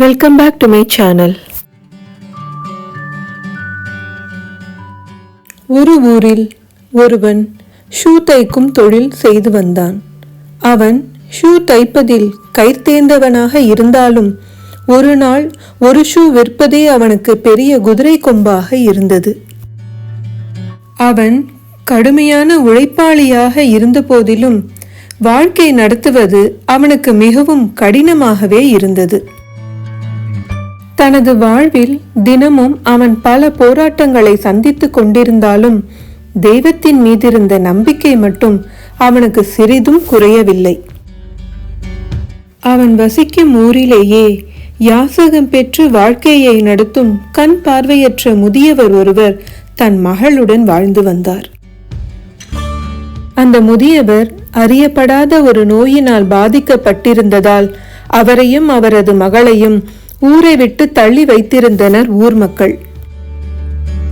Welcome back to my channel ஒரு ஊரில் ஒருவன் ஷூ தைக்கும் தொழில் செய்து வந்தான். அவன் ஷூ தைப்பதில் கைத்தேர்ந்தவனாக இருந்தாலும் ஒரு நாள் ஒரு ஷூ விற்பதே அவனுக்கு பெரிய குதிரை கொம்பாக இருந்தது. அவன் கடுமையான உழைப்பாளியாக இருந்தபோதிலும் வாழ்க்கை நடத்துவது அவனுக்கு மிகவும் கடினமாகவே இருந்தது. தனது வாழ்வில் தினமும் அவன் பல போராட்டங்களை சந்தித்துக் கொண்டிருந்தாலும் தெய்வத்தின் மீதிருந்த நம்பிக்கை மட்டும் அவனுக்கு சிறிதும் குறையவில்லை. அவன் வசிக்கும் ஊரிலேயே யாசகம் பெற்று வாழ்க்கையை நடத்தும் கண் பார்வையற்ற முதியவர் ஒருவர் தன் மகளுடன் வாழ்ந்து வந்தார். அந்த முதியவர் அறியப்படாத ஒரு நோயினால் பாதிக்கப்பட்டிருந்ததால் அவரையும் அவரது மகளையும் ஊரை விட்டு தள்ளி வைத்திருந்தனர் ஊர் மக்கள்.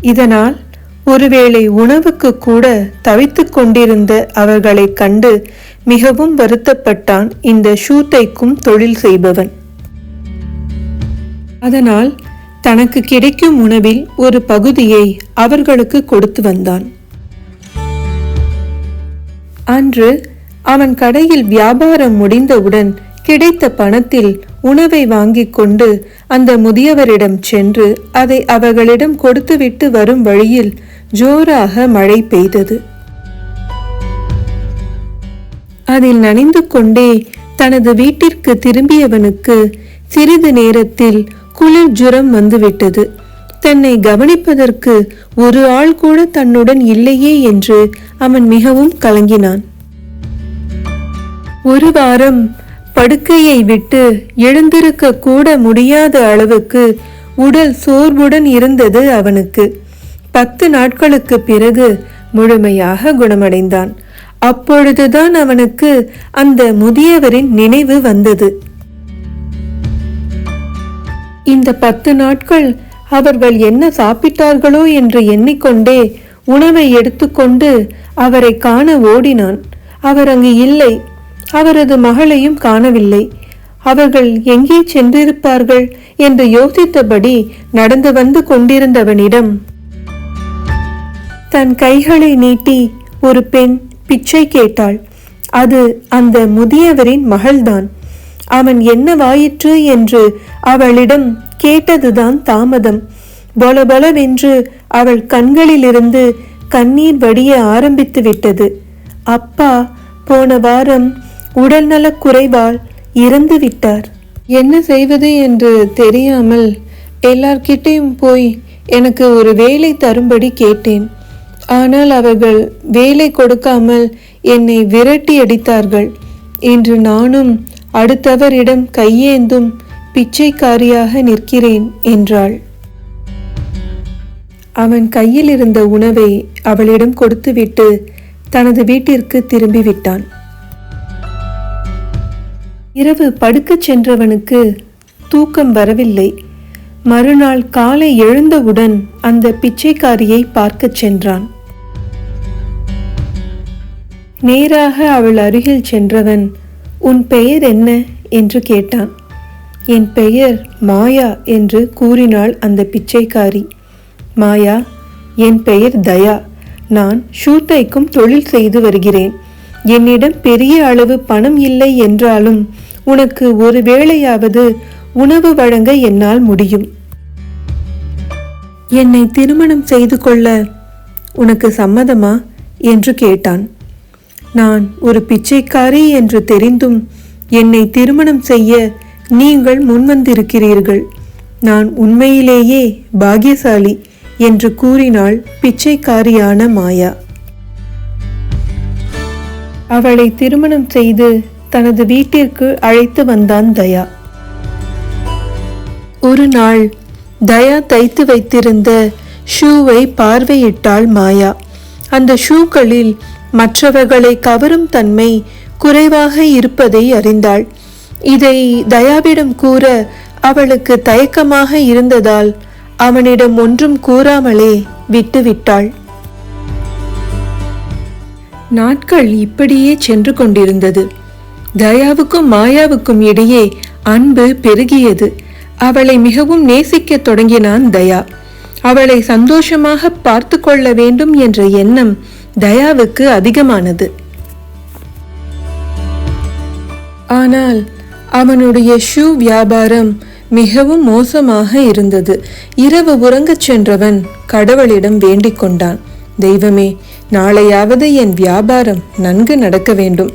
இதனால் ஒருவேளை உணவுக்கு கூட தவித்துக் கொண்டிருந்த அவர்களைக் கண்டு மிகவும் வருத்தப்பட்டான் இந்த ஷூ தைக்கும் தொழில் செய்பவன். அதனால் தனக்கு கிடைக்கும் உணவில் ஒரு பகுதியை அவர்களுக்கு கொடுத்து வந்தான். அன்று அவன் கடையில் வியாபாரம் முடிந்தவுடன் கிடைத்த பணத்தில் உணவை வாங்கிக் கொண்டு அந்த முதியவரிடம் சென்று அதை அவர்களிடம் கொடுத்துவிட்டு வரும் வழியில் ஜோராக மழை பெய்தது. அதில் நனைந்து கொண்டே தனது வீட்டிற்கு திரும்பியவனுக்கு சிறிது நேரத்தில் குளிர் ஜுரம் வந்துவிட்டது. தன்னை கவனிப்பதற்கு ஒரு ஆள் கூட தன்னுடன் இல்லையே என்று அவன் மிகவும் கலங்கினான். ஒரு வாரம் படுக்கையை விட்டு எழுந்திருக்க கூட முடியாத அளவுக்கு உடல் சோர்வுடன் இருந்தது அவனுக்கு. பத்து நாட்களுக்கு பிறகு முழுமையாக குணமடைந்தான். அப்பொழுதுதான் அவனுக்கு அந்த முதியவரின் நினைவு வந்தது. இந்த பத்து நாட்கள் அவர்கள் என்ன சாப்பிட்டார்களோ என்று எண்ணிக்கொண்டே உணவை எடுத்துக்கொண்டு அவரை காண ஓடினான். அவர் அங்கு இல்லை. அவரது மகளையும் காணவில்லை. அவர்கள் எங்கே சென்றிருப்பார்கள் என்று யோசித்தபடி நடந்து வந்து கொண்டிருந்தவனிடம் தன் கைகளை நீட்டி ஒரு பெண் பிச்சை கேட்டாள். அது அந்த முதியவரின் மகள்தான். அவன் என்ன வாயிற்று? என்று அவளிடம் கேட்டதுதான் தாமதம். பொலபொலவென்று அவள் கண்களிலிருந்து கண்ணீர் வடிய ஆரம்பித்து விட்டது அப்பா போன வாரம் உடல்நலக் குறைவால் இறந்து விட்டார். என்ன செய்வது என்று தெரியாமல் எல்லார்கிட்டேயும் போய் எனக்கு ஒரு வேலை தரும்படி கேட்டேன். ஆனால் அவர்கள் வேலை கொடுக்காமல் என்னை விரட்டி அடித்தார்கள். இன்று நானும் அடுத்தவரிடம் கையேந்தும் பிச்சைக்காரியாக நிற்கிறேன் என்றாள். அவன் கையில் இருந்த உணவை அவளிடம் கொடுத்துவிட்டு தனது வீட்டிற்கு திரும்பிவிட்டான் இரவு படுக்கச் சென்றவனுக்கு தூக்கம் வரவில்லை. மறுநாள் காலை எழுந்தவுடன் அந்த பிச்சைக்காரியை பார்க்கச் சென்றான். நேராக அவள் அருகில் சென்றவன் உன் பெயர் என்ன? என்று கேட்டான். என் பெயர் மாயா என்று கூறினாள் அந்த பிச்சைக்காரி. மாயா என் பெயர் தயா. நான் ஷூத்தைக்கும் தொழில் செய்து வருகிறேன். என்னிடம் பெரிய அளவு பணம் இல்லை என்றாலும் உனக்கு ஒரு வேளையாவது உணவு வழங்க என்னால் முடியும். என்னை திருமணம் செய்து கொள்ள உனக்கு சம்மதமா? என்று கேட்டான். நான் ஒரு பிச்சைக்காரி என்று தெரிந்தும் என்னை திருமணம் செய்ய நீங்கள் முன்வந்திருக்கிறீர்கள். நான் உண்மையிலேயே பாகியசாலி என்று கூறினாள் பிச்சைக்காரியான மாயா. அவளை திருமணம் செய்து தனது வீட்டிற்கு அழைத்து வந்தான் தயா. ஒரு நாள் தயா தைத்து வைத்திருந்த ஷூவை பார்வையிட்டாள் மாயா. அந்த ஷூக்களில் மற்றவர்களை கவரும் தன்மை குறைவாக இருப்பதை அறிந்தாள். இதை தயாவிடம் கூற அவளுக்கு தயக்கமாக இருந்ததால் அவனிடம் ஒன்றும் கூறாமலே விட்டுவிட்டாள். நாட்கள் இப்படியே சென்று கொண்டிருந்தது. தயாவுக்கும் மாயாவுக்கும் இடையே அன்பு பெருகியது. அவளை மிகவும் நேசிக்க தொடங்கினான் தயா. அவளை சந்தோஷமாக பார்த்து கொள்ள வேண்டும் என்ற எண்ணம் தயாவுக்கு அதிகமானது. ஆனால் அவனுடைய ஷூ வியாபாரம் மிகவும் மோசமாக இருந்தது. இரவு உறங்கச் சென்றவன் கடவுளிடம் வேண்டிக் கொண்டான். தெய்வமே நாளையாவது என் வியாபாரம் நன்கு நடக்க வேண்டும்.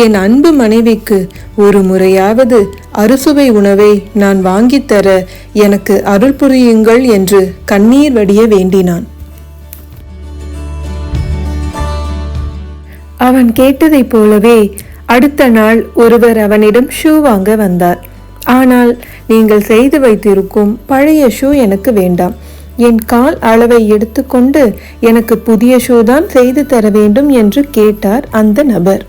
என் அன்பு மனைவிக்கு ஒரு முறையாவது அறுசுவை உணவை நான் வாங்கித்தர எனக்கு அருள் புரியுங்கள் என்று கண்ணீர் வடிய வேண்டினான். அவன் கேட்டதைப் போலவே அடுத்த நாள் ஒருவர் அவனிடம் ஷூ வாங்க வந்தார். ஆனால் நீங்கள் செய்து வைத்திருக்கும் பழைய ஷூ எனக்கு வேண்டாம். என் கால் அளவை எடுத்துக்கொண்டு எனக்கு புதிய ஷூ தான் செய்து தர வேண்டும் என்று கேட்டார் அந்த நபர்.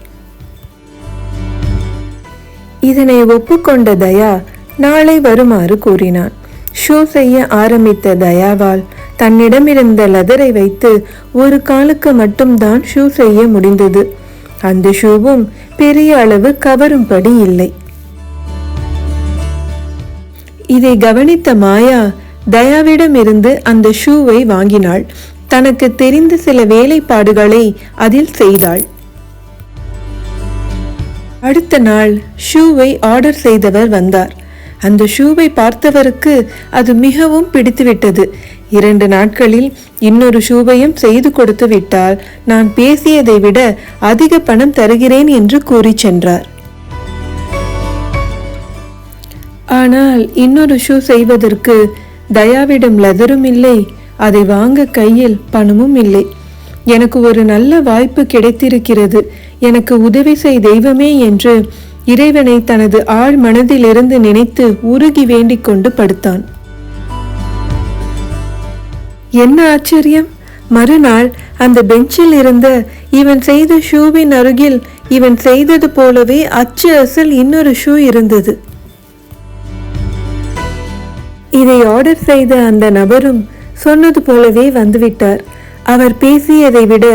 இதனை ஒப்புக்கொண்ட தயா நாளை வருமாறு கூறினான். ஷூ செய்ய ஆரம்பித்த தயாவால் தன்னிடமிருந்த லெதரை வைத்து ஒரு காலுக்கு மட்டும்தான் ஷூ செய்ய முடிந்தது. அந்த ஷூவும் பெரிய அளவு கவரும்படி இல்லை. இதை கவனித்த மாயா தயாவிடமிருந்து அந்த ஷூவை வாங்கினாள். தனக்கு தெரிந்த சில வேலைப்பாடுகளை அதில் செய்தாள். அடுத்த நாள் ஷூவை ஆர்டர் செய்தவர் வந்தார். அந்த ஷூவை பார்த்தவருக்கு அது மிகவும் பிடித்துவிட்டது. இரண்டு நாட்களில் இன்னொரு ஷூவையும் செய்து கொடுத்து விட்டால் நான் பேசியதை விட அதிக பணம் தருகிறேன் என்று கூறி சென்றார். ஆனால் இன்னொரு ஷூ செய்வதற்கு தயாவிடம் லெதரும் இல்லை. அதை வாங்க கையில் பணமும் இல்லை. எனக்கு ஒரு நல்ல வாய்ப்பு கிடைத்திருக்கிறது. எனக்கு உதவி செய் தெய்வமே என்று இறைவனை தனது ஆழ் மனதிலிருந்து நினைத்து உருகி வேண்டிக் கொண்டு படுத்தான். என்ன ஆச்சரியம்? மறுநாள் அந்த பெஞ்சில் இருந்த இவன் செய்த ஷூவின் அருகில் இவன் செய்தது போலவே அச்சு அசல் இன்னொரு ஷூ இருந்தது. இதை ஆர்டர் செய்த அந்த நபரும் சொன்னது போலவே வந்துவிட்டார். அவர் பேசியதை விட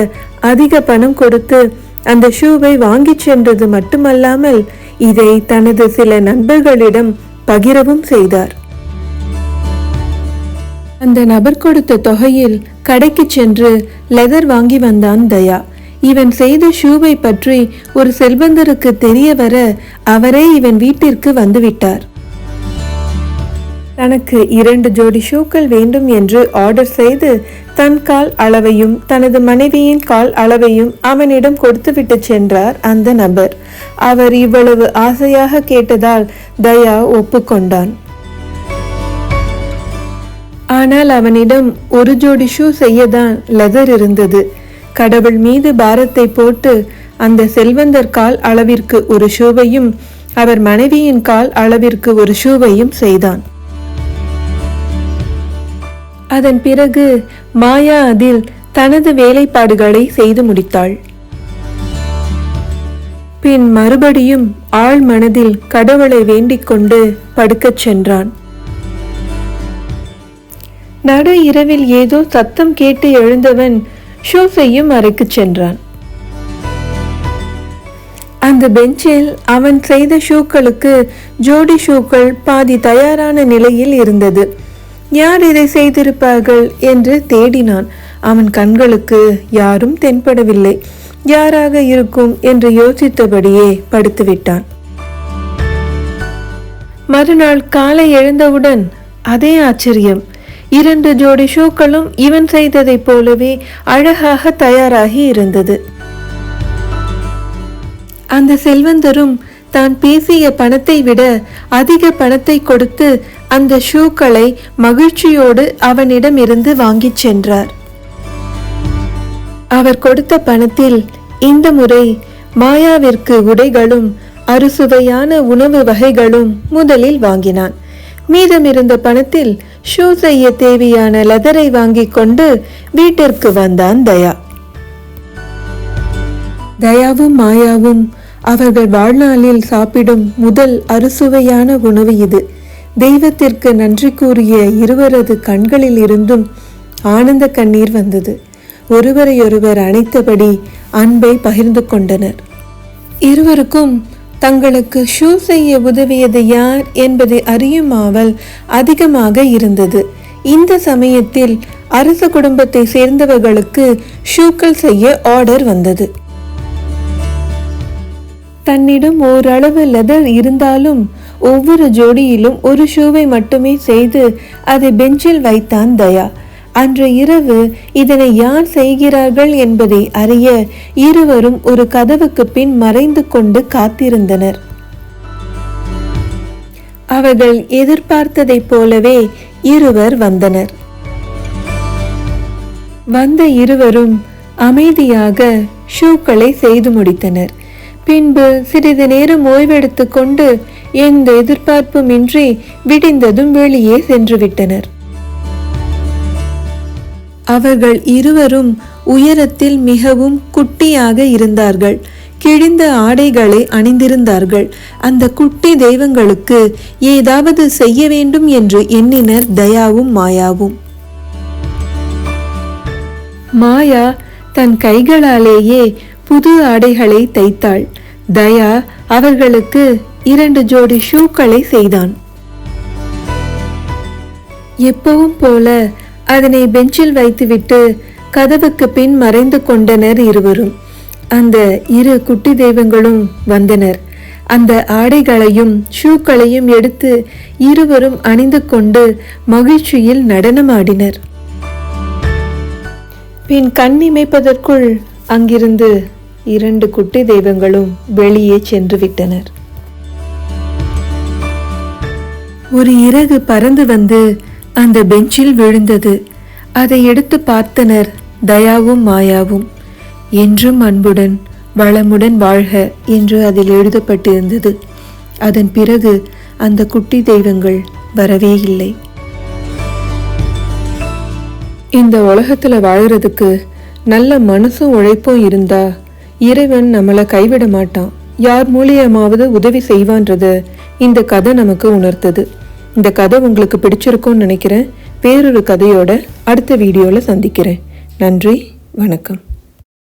அதிக பணம் கொடுத்து அந்த ஷூவை வாங்கி சென்றது மட்டுமல்லாமல் இதை தனது சில நண்பர்களிடம் பகிரவும் செய்தார். அந்த நபர் கொடுத்த தொகையில் கடைக்கு சென்று லெதர் வாங்கி வந்தான் தயா. இவன் செய்த ஷூவை பற்றி ஒரு செல்வந்தருக்கு தெரிய வர அவரே இவன் வீட்டிற்கு வந்துவிட்டார். தனக்கு இரண்டு ஜோடி ஷூக்கள் வேண்டும் என்று ஆர்டர் செய்து தன் கால் அளவையும் தனது மனைவியின் கால் அளவையும் அவனிடம் கொடுத்துவிட்டு சென்றார் அந்த நபர். அவர் இவ்வளவு ஆசையாக கேட்டதால் தயா ஒப்புக்கொண்டான். ஆனால் அவனிடம் ஒரு ஜோடி ஷூ செய்யதான் லெதர் இருந்தது. கடவுள் மீது பாரத்தை போட்டு அந்த செல்வந்தர் கால் அளவிற்கு ஒரு ஷூவையும் அவர் மனைவியின் கால் அளவிற்கு ஒரு ஷூவையும் செய்தான். அதன் பிறகு மாயா அதில் தனது வேலைப்பாடுகளை செய்து முடித்தாள். பின் மறுபடியும் ஆழ் மனதில் கடவுளை வேண்டிக் கொண்டு படுக்கச் சென்றான். நடு இரவில் ஏதோ சத்தம் கேட்டு எழுந்தவன் ஷூஸையும் செய்யும் அறைக்குச் சென்றான். அந்த பெஞ்சில் அவன் செய்த ஷூக்களுக்கு ஜோடி ஷூக்கள் பாதி தயாரான நிலையில் இருந்தது. யார் இதை செய்திருப்பார்கள் என்று தேடினான். அவன் கண்களுக்கு யாரும் தென்படவில்லை. யாராக இருக்கும் என்று யோசித்தபடியே படுத்துவிட்டான். மறுநாள் காலை எழுந்தவுடன் அதே ஆச்சரியம். இரண்டு ஜோடி ஷூக்களும் இவன் செய்ததைப் போலவே அழகாக தயாராகி இருந்தது. அந்த செல்வந்தரும் தான் பேசிய பணத்தை விட அதிக பணத்தை கொடுத்து அந்த ஷூக்களை மகிழ்ச்சியோடு அவனிடம் இருந்து வாங்கிச் சென்றார். அவர் கொடுத்த பணத்தில் இந்த முறை மாயாவிற்கு உடைகளும் அறுசுவையான உணவு வகைகளும் முதலில் வாங்கினான். மீதமிருந்த பணத்தில் ஷூ செய்ய தேவையான லெதரை வாங்கிக் கொண்டு வீட்டிற்கு வந்தான் தயா. தயாவும் மாயாவும் அவர்கள் வாழ்நாளில் சாப்பிடும் முதல் அறுசுவையான உணவு இது. தெய்வத்திற்கு நன்றி கூறிய இருவரது கண்களில் இருந்தும் ஆனந்த கண்ணீர் வந்தது. ஒருவரையொருவர் அணைத்தபடி அன்பை பகிர்ந்து கொண்டனர். இருவருக்கும் தங்களுக்கு ஷூ செய்ய உதவியது யார் என்பதை அறியும் ஆவல் அதிகமாக இருந்தது. இந்த சமயத்தில் அரச குடும்பத்தை சேர்ந்தவர்களுக்கு ஷூக்கள் செய்ய ஆர்டர் வந்தது. தன்னிடம் ஓரளவு லெதர் இருந்தாலும் ஒவ்வொரு ஜோடியிலும் ஒரு ஷூவை மட்டுமே செய்து அதை பெஞ்சில் வைத்தான் தயா. அன்று இரவு இதனை யார் செய்கிறார்கள் என்பதை அறிய இருவரும் ஒரு கதவுக்கு பின் மறைந்து கொண்டு காத்திருந்தனர். அவர்கள் எதிர்பார்த்ததைப் போலவே இருவர் வந்தனர். வந்த இருவரும் அமைதியாக ஷூக்களை செய்து முடித்தனர். பின்பு சிறிது நேரம் ஓய்வெடுத்து கொண்டு எந்த எதிர்பார்ப்புமின்றி விடிந்ததும் வெளியே சென்றுவிட்டனர். அவர்கள் இருவரும் உயரத்தில் மிகவும் குட்டியாக இருந்தார்கள். கிழிந்த ஆடைகளை அணிந்திருந்தார்கள். அந்த குட்டி தெய்வங்களுக்கு ஏதாவது செய்ய வேண்டும் என்று எண்ணினர் தயாவும் மாயாவும். மாயா தன் கைகளாலேயே புது ஆடைகளை தைத்தாள். தயா அவர்களுக்கு இரண்டு ஜோடி ஷூக்களை செய்தான். எப்பவும் போல அதனை பெஞ்சில் வைத்துவிட்டு கதவுக்கு பின் மறைந்து கொண்டனர் இருவரும். அந்த இரு குட்டி தெய்வங்களும் வந்தனர். அந்த ஆடைகளையும் ஷூக்களையும் எடுத்து இருவரும் அணிந்து கொண்டு மகிழ்ச்சியில் நடனமாடினர். பின் கண் இமைப்பதற்குள் அங்கிருந்து இரண்டு குட்டி தெய்வங்களும் வெளியே சென்று விட்டனர். ஒரு இறகு பறந்து வந்து அந்த பெஞ்சில் விழுந்தது. அதை எடுத்து பார்த்தனர் தயாவும் மாயாவும். என்றும் அன்புடன் வளமுடன் வாழ்க என்று அதில் எழுதப்பட்டிருந்தது. அதன் பிறகு அந்த குட்டி தெய்வங்கள் வரவே இல்லை. இந்த உலகத்துல வாழ்கிறதுக்கு நல்ல மனசும் உழைப்பும் இருந்தா இறைவன் நம்மளை கைவிட மாட்டான். யார் மூலியமாவது உதவி செய்வான்றது இந்த கதை நமக்கு உணர்த்தது. இந்த கதை உங்களுக்கு பிடிச்சிருக்கும்னு நினைக்கிறேன். வேறொரு கதையோட அடுத்த வீடியோவில் சந்திக்கிறேன். நன்றி வணக்கம்.